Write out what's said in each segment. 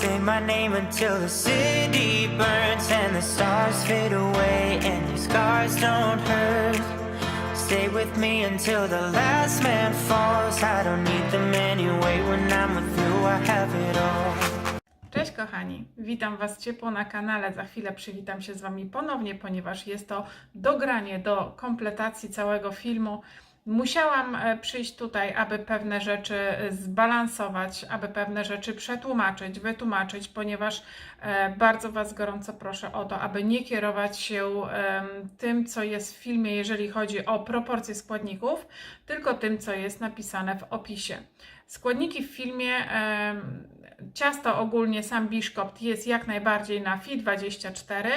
Say my name until the city burns and the stars fade away and your scars don't hurt. Stay with me until the last man falls. I don't need them anyway. When I'm with you, I have it all. Cześć kochani, witam Was ciepło na kanale. Za chwilę przywitam się z Wami ponownie, ponieważ jest to dogranie do kompletacji całego filmu. Musiałam e, przyjść tutaj, aby pewne rzeczy e, zbalansować, aby pewne rzeczy przetłumaczyć, wytłumaczyć, ponieważ e, bardzo Was gorąco proszę o to, aby nie kierować się tym, co jest w filmie, jeżeli chodzi o proporcje składników, tylko tym, co jest napisane w opisie. Składniki w filmie Ciasto ogólnie sam biszkopt jest jak najbardziej na FI 24,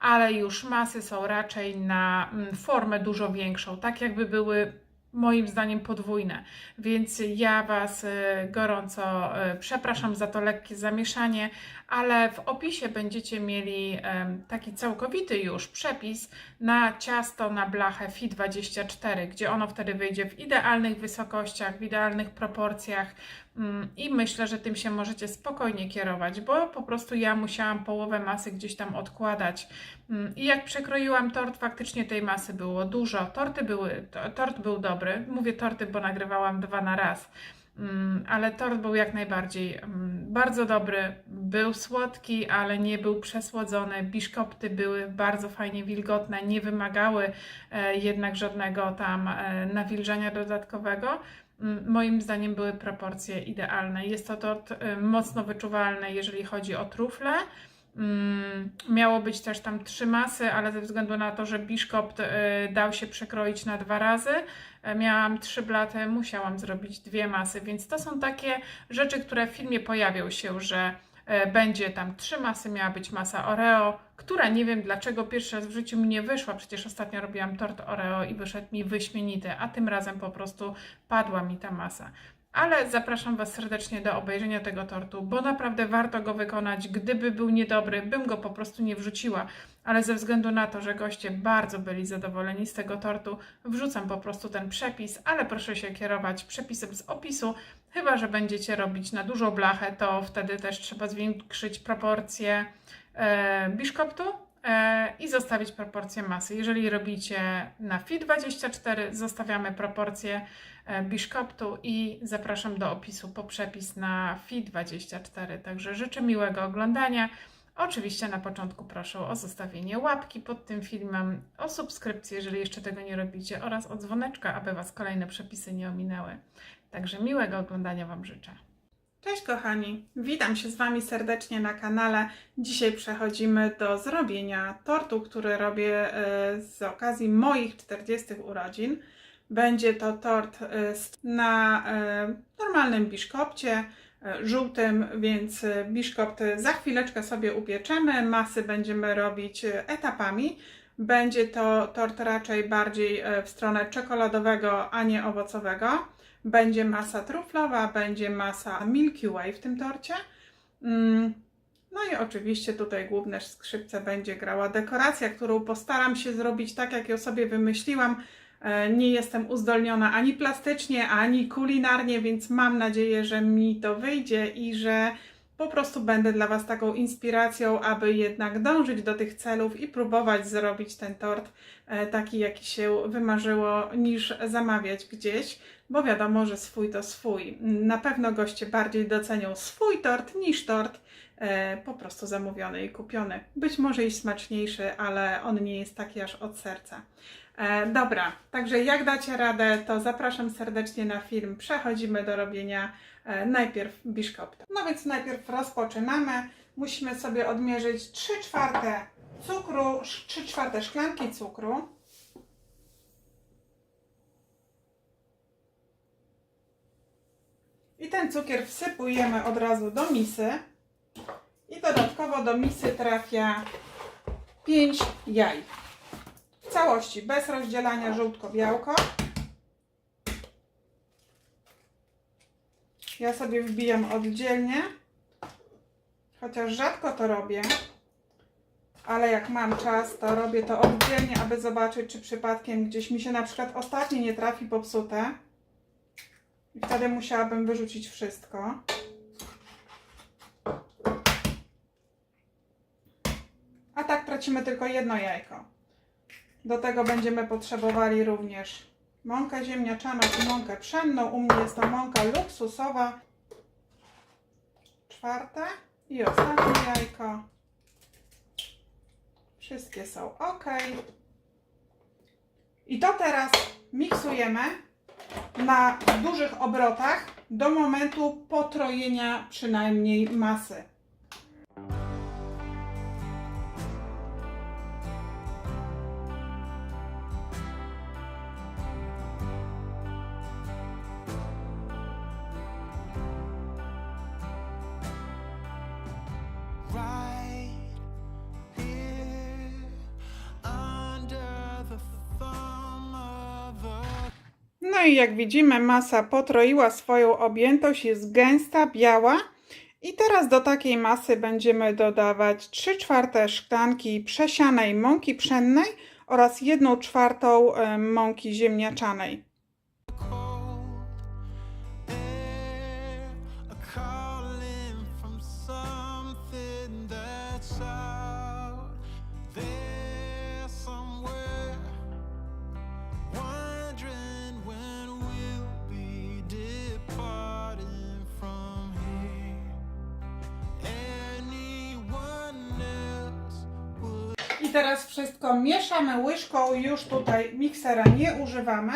ale już masy są raczej na mm, formę dużo większą, tak jakby były moim zdaniem podwójne. Więc ja Was e, gorąco e, przepraszam za to lekkie zamieszanie, ale w opisie będziecie mieli taki całkowity już przepis na ciasto na blachę FI 24, gdzie ono wtedy wyjdzie w idealnych wysokościach, w idealnych proporcjach. Mm, I myślę, że tym się możecie spokojnie kierować, bo po prostu ja musiałam połowę masy gdzieś tam odkładać. Mm, I jak przekroiłam tort, faktycznie tej masy było dużo. Torty były, to- tort był dobry. Mówię torty, bo nagrywałam dwa na raz. Mm, Ale tort był jak najbardziej bardzo dobry. Był słodki, ale nie był przesłodzony. Biszkopty były bardzo fajnie wilgotne, nie wymagały e, jednak żadnego tam e, nawilżania dodatkowego. Mm, Moim zdaniem były proporcje idealne. Jest to tort y, mocno wyczuwalny, jeżeli chodzi o trufle. Mm, Miało być też tam trzy masy, ale ze względu na to, że biszkopt y, dał się przekroić na dwa razy, y, miałam trzy blaty, musiałam zrobić dwie masy, więc to są takie rzeczy, które w filmie pojawią się, że będzie tam trzy masy, miała być masa Oreo, która nie wiem dlaczego pierwszy raz w życiu mi nie wyszła, przecież ostatnio robiłam tort Oreo i wyszedł mi wyśmienity, a tym razem po prostu padła mi ta masa. Ale zapraszam Was serdecznie do obejrzenia tego tortu, bo naprawdę warto go wykonać. Gdyby był niedobry, bym go po prostu nie wrzuciła, ale ze względu na to, że goście bardzo byli zadowoleni z tego tortu, wrzucam po prostu ten przepis, ale proszę się kierować przepisem z opisu. Chyba, że będziecie robić na dużą blachę, to wtedy też trzeba zwiększyć proporcje e, biszkoptu e, i zostawić proporcje masy. Jeżeli robicie na FI 24, zostawiamy proporcje e, biszkoptu i zapraszam do opisu po przepis na FI 24. Także życzę miłego oglądania. Oczywiście na początku proszę o zostawienie łapki pod tym filmem, o subskrypcję, jeżeli jeszcze tego nie robicie, oraz o dzwoneczka, aby Was kolejne przepisy nie ominęły. Także miłego oglądania Wam życzę. Cześć kochani, witam się z Wami serdecznie na kanale. Dzisiaj przechodzimy do zrobienia tortu, który robię e, z okazji moich 40 urodzin. Będzie to tort e, na e, normalnym biszkopcie, żółtym, więc biszkopt za chwileczkę sobie upieczemy. Masy będziemy robić etapami. Będzie to tort raczej bardziej e, w stronę czekoladowego, a nie owocowego. Będzie masa truflowa, będzie masa Milky Way w tym torcie. Mm, No i oczywiście tutaj główne skrzypce będzie grała dekoracja, którą postaram się zrobić tak, jak ją sobie wymyśliłam. E, Nie jestem uzdolniona ani plastycznie, ani kulinarnie, więc mam nadzieję, że mi to wyjdzie i że po prostu będę dla Was taką inspiracją, aby jednak dążyć do tych celów i próbować zrobić ten tort e, taki, jaki się wymarzyło, niż zamawiać gdzieś, bo wiadomo, że swój to swój. Na pewno goście bardziej docenią swój tort niż tort e, po prostu zamówiony i kupiony. Być może i smaczniejszy, ale on nie jest taki aż od serca. E, dobra, także jak dacie radę, to zapraszam serdecznie na film. Przechodzimy do robienia najpierw biszkopta. No więc najpierw rozpoczynamy. Musimy sobie odmierzyć 3 czwarte cukru, 3 czwarte szklanki cukru. I ten cukier wsypujemy od razu do misy. I dodatkowo do misy trafia 5 jaj. W całości, bez rozdzielania żółtko-białko. Ja sobie wbijam oddzielnie, chociaż rzadko to robię, ale jak mam czas, to robię to oddzielnie, aby zobaczyć, czy przypadkiem gdzieś mi się na przykład ostatnie nie trafi popsute. I wtedy musiałabym wyrzucić wszystko. A tak tracimy tylko jedno jajko. Do tego będziemy potrzebowali również mąkę ziemniaczaną i mąkę pszenną. U mnie jest to mąka luksusowa. Czwarte i ostatnie jajko. Wszystkie są ok. I to teraz miksujemy na dużych obrotach do momentu potrojenia przynajmniej masy. No i jak widzimy, masa potroiła swoją objętość, jest gęsta, biała. I teraz do takiej masy będziemy dodawać 3 czwarte szklanki przesianej mąki pszennej oraz 1 czwartą e, mąki ziemniaczanej. Teraz wszystko mieszamy łyżką, już tutaj miksera nie używamy,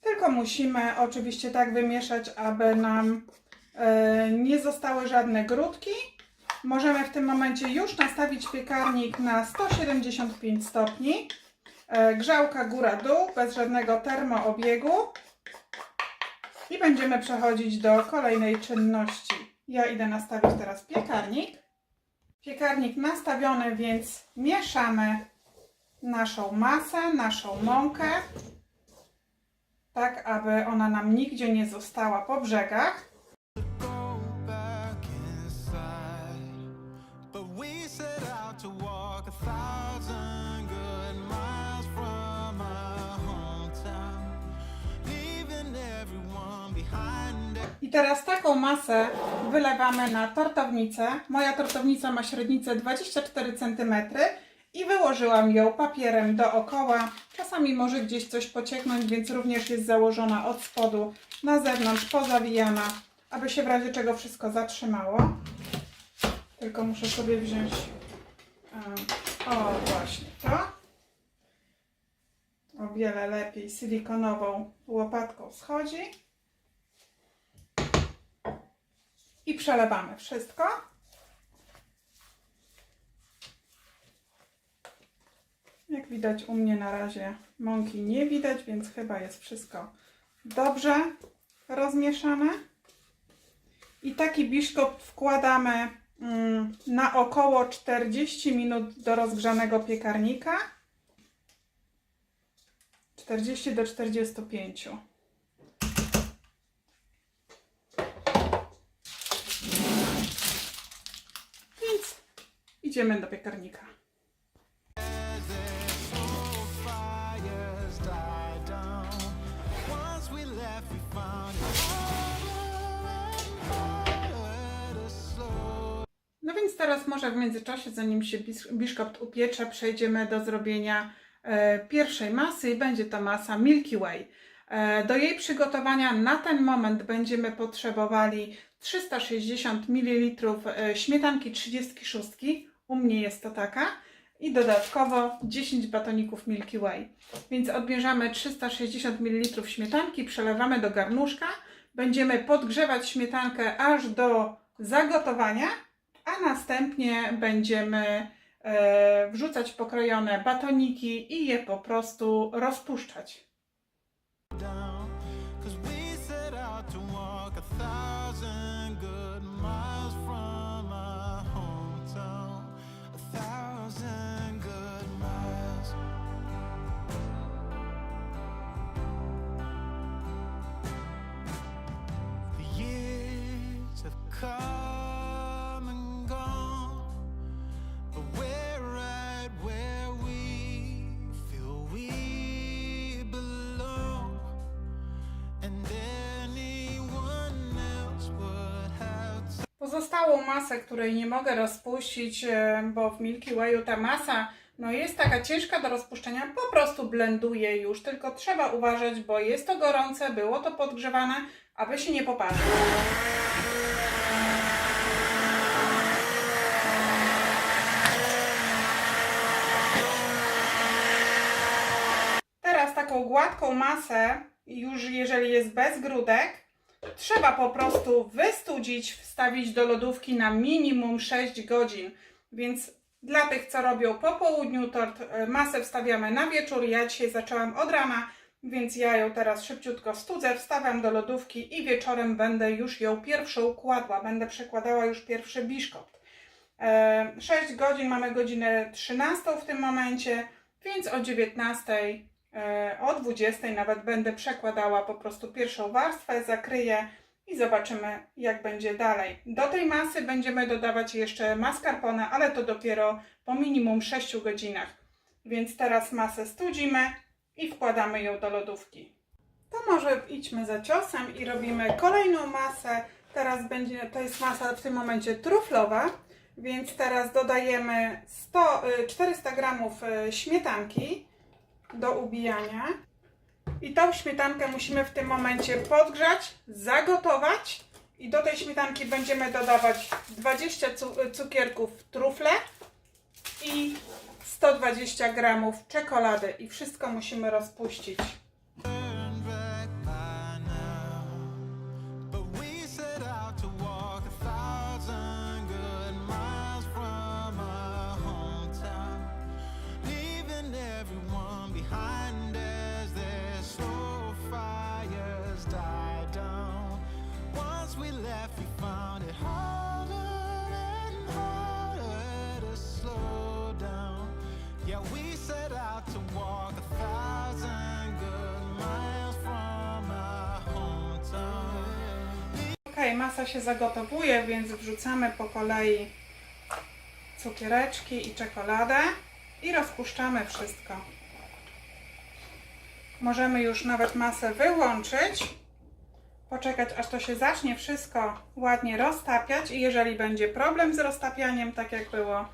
tylko musimy oczywiście tak wymieszać, aby nam e, nie zostały żadne grudki. Możemy w tym momencie już nastawić piekarnik na 175 stopni. E, grzałka góra-dół, bez żadnego termoobiegu. I będziemy przechodzić do kolejnej czynności. Ja idę nastawić teraz piekarnik. Piekarnik nastawiony, więc mieszamy naszą masę, naszą mąkę, tak aby ona nam nigdzie nie została po brzegach. Teraz taką masę wylewamy na tortownicę. Moja tortownica ma średnicę 24 cm i wyłożyłam ją papierem dookoła. Czasami może gdzieś coś pocieknąć, więc również jest założona od spodu na zewnątrz, pozawijana, aby się w razie czego wszystko zatrzymało. Tylko muszę sobie wziąć. O, właśnie to. O wiele lepiej silikonową łopatką schodzi. I przelewamy wszystko. Jak widać u mnie na razie mąki nie widać, więc chyba jest wszystko dobrze rozmieszane. I taki biszkopt wkładamy mm, na około 40 minut do rozgrzanego piekarnika. 40 do 45. Więc idziemy do piekarnika. No więc teraz może w międzyczasie, zanim się bis- biszkopt upiecze, przejdziemy do zrobienia e, pierwszej masy i będzie to masa Milky Way. E, do jej przygotowania na ten moment będziemy potrzebowali 360 ml e, śmietanki 36. U mnie jest to taka. I dodatkowo 10 batoników Milky Way. Więc odbierzemy 360 ml śmietanki, przelewamy do garnuszka. Będziemy podgrzewać śmietankę aż do zagotowania a następnie będziemy e, wrzucać pokrojone batoniki i je po prostu rozpuszczać. Pozostałą masę, której nie mogę rozpuścić, e, bo w Milky Wayu ta masa No jest taka ciężka do rozpuszczenia, po prostu blenduje już, tylko trzeba uważać, bo jest to gorące, było to podgrzewane, aby się nie poparzyło. Teraz taką gładką masę, już jeżeli jest bez grudek, trzeba po prostu wystudzić, wstawić do lodówki na minimum 6 godzin. Więc dla tych, co robią po południu tort, e, masę wstawiamy na wieczór. Ja dzisiaj zaczęłam od rana, więc ja ją teraz szybciutko studzę, wstawiam do lodówki i wieczorem będę już ją pierwszą kładła. Będę przekładała już pierwszy biszkopt. E, 6 godzin, mamy godzinę 13 w tym momencie, więc o 19, e, o 20 nawet będę przekładała po prostu pierwszą warstwę, zakryję i zobaczymy jak będzie dalej. Do tej masy będziemy dodawać jeszcze mascarpone, ale to dopiero po minimum 6 godzinach. Więc teraz masę studzimy i wkładamy ją do lodówki. To może idźmy za ciosem i robimy kolejną masę. Teraz będzie, to jest masa w tym momencie truflowa, więc teraz dodajemy 100, y, 400 gramów y, śmietanki do ubijania. I tą śmietankę musimy w tym momencie podgrzać, zagotować i do tej śmietanki będziemy dodawać 20 cu- cukierków trufle i 120 gramów czekolady i wszystko musimy rozpuścić. Masa się zagotowuje, więc wrzucamy po kolei cukiereczki i czekoladę i rozpuszczamy wszystko. Możemy już nawet masę wyłączyć, poczekać aż to się zacznie wszystko ładnie roztapiać i jeżeli będzie problem z roztapianiem, tak jak było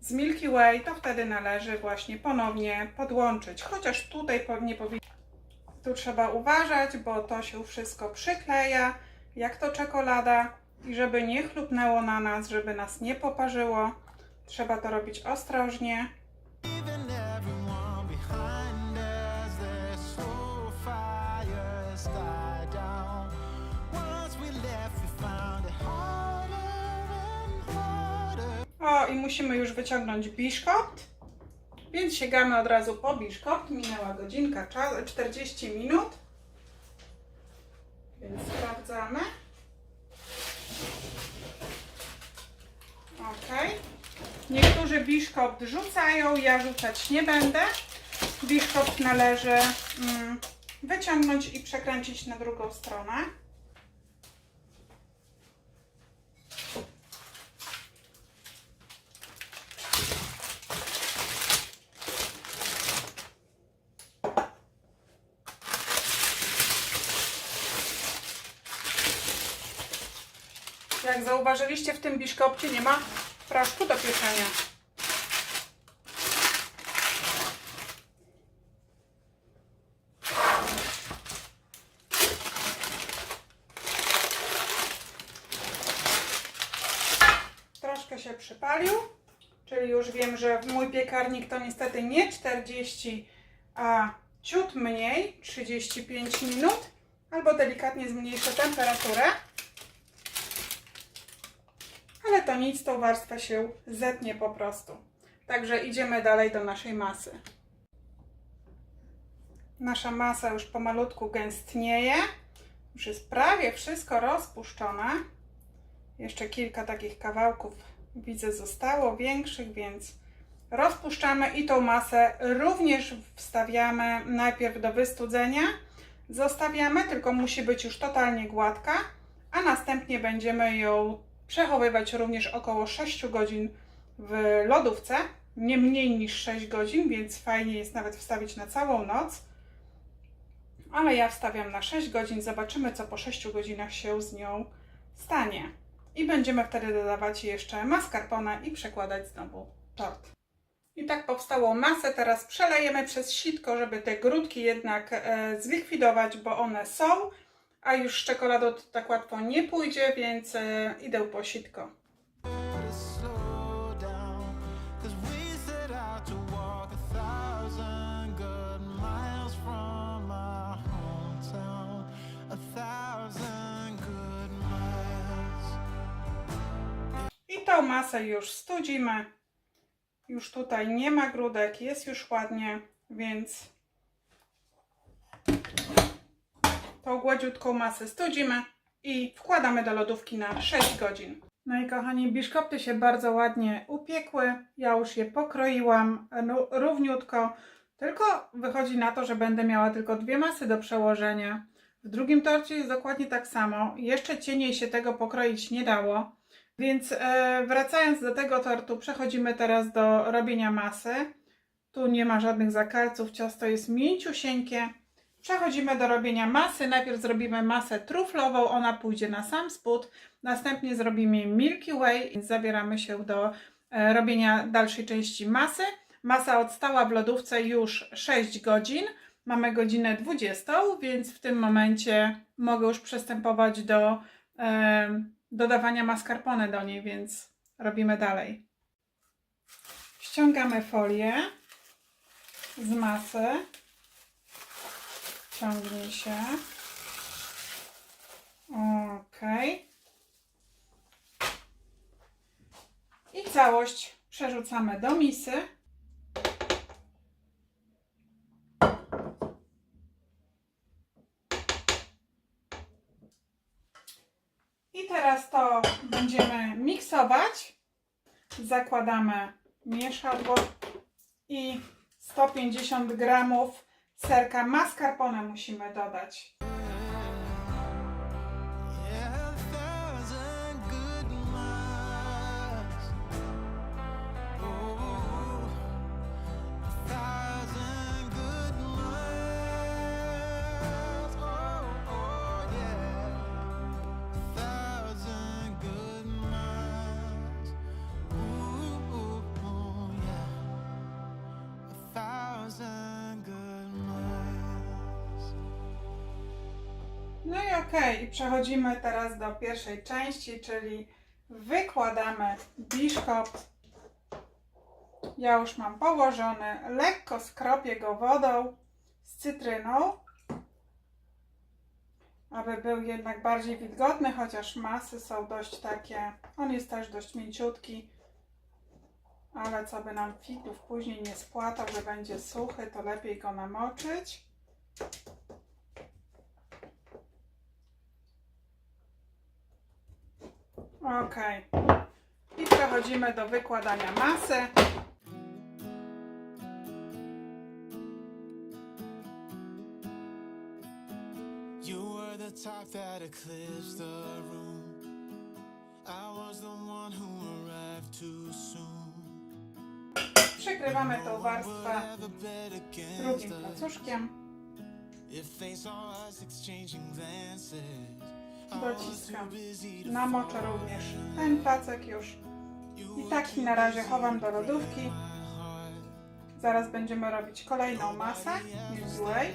z Milky Way, to wtedy należy właśnie ponownie podłączyć. Chociaż tutaj nie powinno tu trzeba uważać, bo to się wszystko przykleja, jak to czekolada i żeby nie chlupnęło na nas, żeby nas nie poparzyło. Trzeba to robić ostrożnie. O, i musimy już wyciągnąć biszkopt, więc sięgamy od razu po biszkopt. Minęła godzinka, czas, 40 minut. Więc sprawdzamy. Ok. Niektórzy biszkopt rzucają, ja rzucać nie będę. Biszkopt należy mm, wyciągnąć i przekręcić na drugą stronę. Jak zauważyliście, w tym biszkopcie nie ma proszku do pieczenia. Troszkę się przypalił, czyli już wiem, że mój piekarnik to niestety nie 40, a ciut mniej, 35 minut, albo delikatnie zmniejszę temperaturę. Ale to nic, tą warstwę się zetnie po prostu. Także idziemy dalej do naszej masy. Nasza masa już pomalutku gęstnieje. Już jest prawie wszystko rozpuszczone. Jeszcze kilka takich kawałków widzę zostało, większych, więc rozpuszczamy i tą masę również wstawiamy najpierw do wystudzenia. Zostawiamy, tylko musi być już totalnie gładka, a następnie będziemy ją przechowywać również około 6 godzin w lodówce, nie mniej niż 6 godzin, więc fajnie jest nawet wstawić na całą noc. Ale ja wstawiam na 6 godzin, zobaczymy co po 6 godzinach się z nią stanie. I będziemy wtedy dodawać jeszcze mascarpone i przekładać znowu tort. I tak powstało masę. Teraz przelejemy przez sitko, żeby te grudki jednak e, zlikwidować, bo one są. A już z tak łatwo nie pójdzie, więc e, idę po sitko. I tą masę już studzimy. Już tutaj nie ma grudek, jest już ładnie, więc tą gładziutką masę studzimy i wkładamy do lodówki na 6 godzin. No i kochani, biszkopty się bardzo ładnie upiekły. Ja już je pokroiłam równiutko. Tylko wychodzi na to, że będę miała tylko dwie masy do przełożenia. W drugim torcie jest dokładnie tak samo. Jeszcze cieniej się tego pokroić nie dało. Więc e, wracając do tego tortu, przechodzimy teraz do robienia masy. Tu nie ma żadnych zakalców, ciasto jest mięciusieńkie. Przechodzimy do robienia masy. Najpierw zrobimy masę truflową, ona pójdzie na sam spód. Następnie zrobimy Milky Way i zabieramy się do e, robienia dalszej części masy. Masa odstała w lodówce już 6 godzin. Mamy godzinę 20, więc w tym momencie mogę już przystępować do e, dodawania mascarpone do niej, więc robimy dalej. Ściągamy folię z masy. Ciągnie się. Ok. I całość przerzucamy do misy. I teraz to będziemy miksować. Zakładamy mieszadło i 150 gramów serka mascarpone musimy dodać. Przechodzimy teraz do pierwszej części, czyli wykładamy biszkopt. Ja już mam położony, lekko skropię go wodą z cytryną, aby był jednak bardziej wilgotny, chociaż masy są dość takie, on jest też dość mięciutki, ale co by nam figów później nie spłatał, że będzie suchy, to lepiej go namoczyć. Ok. I przechodzimy do wykładania masy. Top that eclipsed the room. I was the one who arrived too soon. Przykrywamy tą warstwę drugim us. placuszkiem. If they saw us exchanging glances, Dociskam. Namoczę również ten placek już. I taki na razie chowam do lodówki. Zaraz będziemy robić kolejną masę. Milky Way.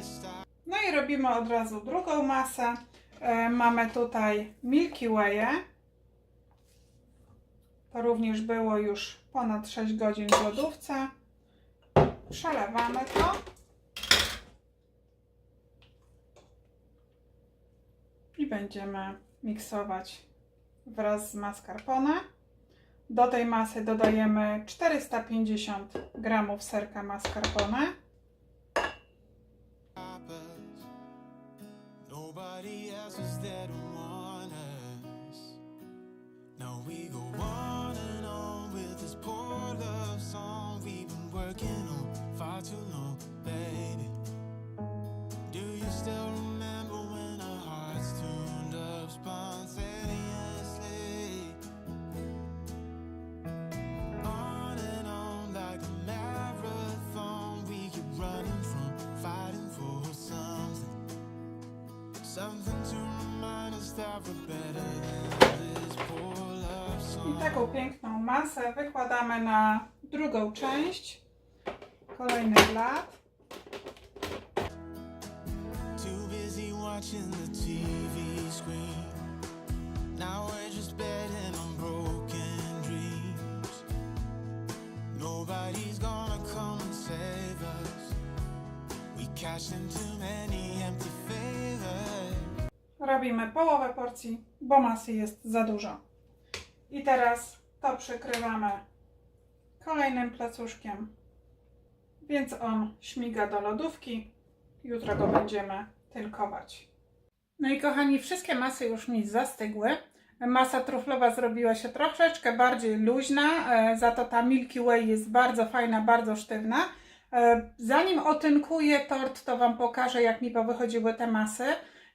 No i robimy od razu drugą masę. E, mamy tutaj Milky Way'e. To również było już ponad 6 godzin w lodówce. Przelewamy to. Będziemy miksować wraz z mascarpone. Do tej masy dodajemy 450 gramów serka mascarpone. Nobody else there to us. Now we go on I taką piękną masę wykładamy na drugą część. Kolejny blat. Too busy watching the TV screen. Robimy połowę porcji, bo masy jest za dużo. I teraz to przykrywamy kolejnym placuszkiem, więc on śmiga do lodówki. Jutro go będziemy tynkować. No i kochani, wszystkie masy już mi zastygły. Masa truflowa zrobiła się troszeczkę bardziej luźna, e, za to ta Milky Way jest bardzo fajna, bardzo sztywna. E, Zanim otynkuję tort, to Wam pokażę, jak mi powychodziły te masy,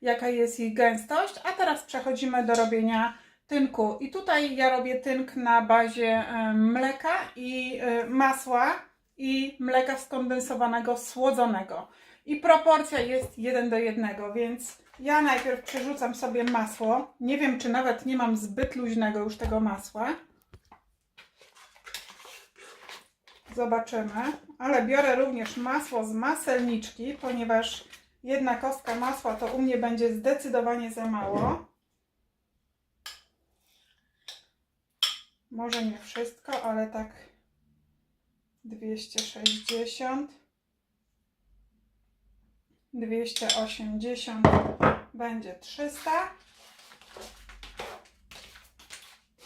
jaka jest ich gęstość. A teraz przechodzimy do robienia tynku. I tutaj ja robię tynk na bazie e, mleka i e, masła i mleka skondensowanego słodzonego. I proporcja jest 1 do 1, więc ja najpierw przerzucam sobie masło. Nie wiem, czy nawet nie mam zbyt luźnego już tego masła. Zobaczymy. Ale biorę również masło z maselniczki, ponieważ jedna kostka masła to u mnie będzie zdecydowanie za mało. Może nie wszystko, ale tak 260, 280 będzie 300.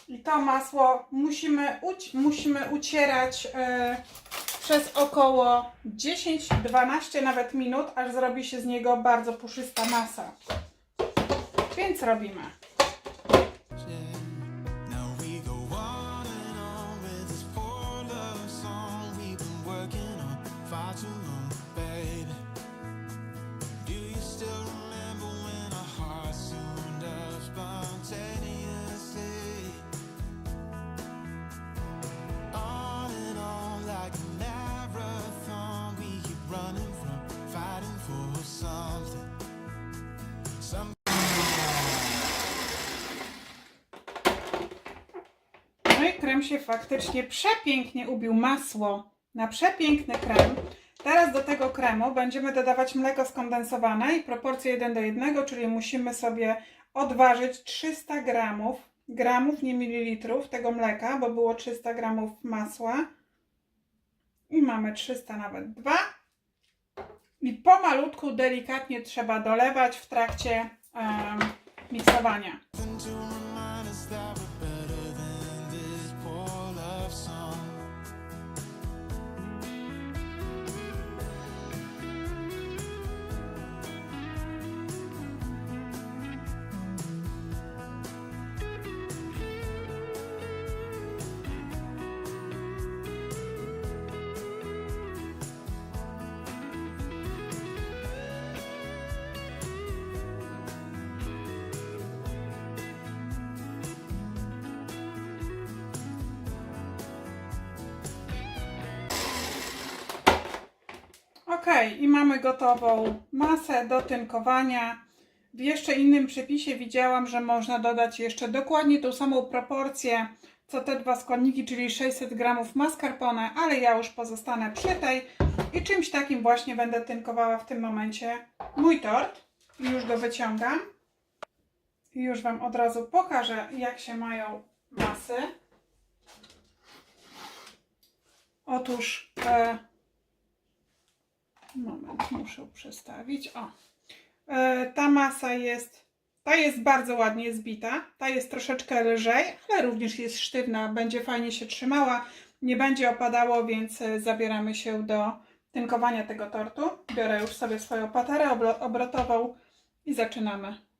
I to masło musimy, uci- musimy ucierać e, przez około 10-12 nawet minut, aż zrobi się z niego bardzo puszysta masa. Więc robimy. Się faktycznie przepięknie ubił. Masło na przepiękny krem. Teraz do tego kremu będziemy dodawać mleko skondensowane i proporcję 1 do 1, czyli musimy sobie odważyć 300 gramów, gramów, nie mililitrów tego mleka, bo było 300 gramów masła. I mamy 300 nawet 2. I pomalutku, delikatnie trzeba dolewać w trakcie em, miksowania. I mamy gotową masę do tynkowania. W jeszcze innym przepisie widziałam, że można dodać jeszcze dokładnie tą samą proporcję, co te dwa składniki, czyli 600 gramów mascarpone, ale ja już pozostanę przy tej i czymś takim właśnie będę tynkowała w tym momencie mój tort. Już go wyciągam. Już Wam od razu pokażę, jak się mają masy. Otóż e, Moment, muszę przestawić. O. E, ta masa jest. Ta jest bardzo ładnie zbita. Ta jest troszeczkę lżej, ale również jest sztywna. Będzie fajnie się trzymała. Nie będzie opadało, więc e, zabieramy się do tynkowania tego tortu. Biorę już sobie swoją paterę obrotową i zaczynamy.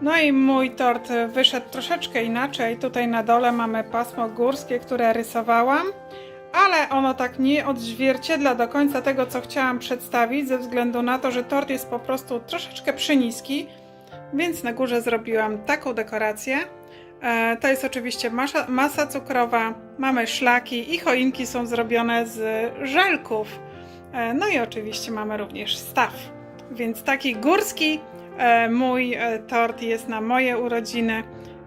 No i mój tort wyszedł troszeczkę inaczej. Tutaj na dole mamy pasmo górskie, które rysowałam, ale ono tak nie odzwierciedla do końca tego, co chciałam przedstawić, ze względu na to, że tort jest po prostu troszeczkę przyniski, więc na górze zrobiłam taką dekorację. E, To jest oczywiście masa, masa cukrowa, mamy szlaki i choinki są zrobione z żelków. E, No i oczywiście mamy również staw. Więc taki górski mój e, tort jest na moje urodziny.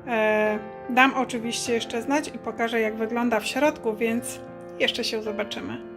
E, Dam oczywiście jeszcze znać i pokażę jak wygląda w środku, więc jeszcze się zobaczymy.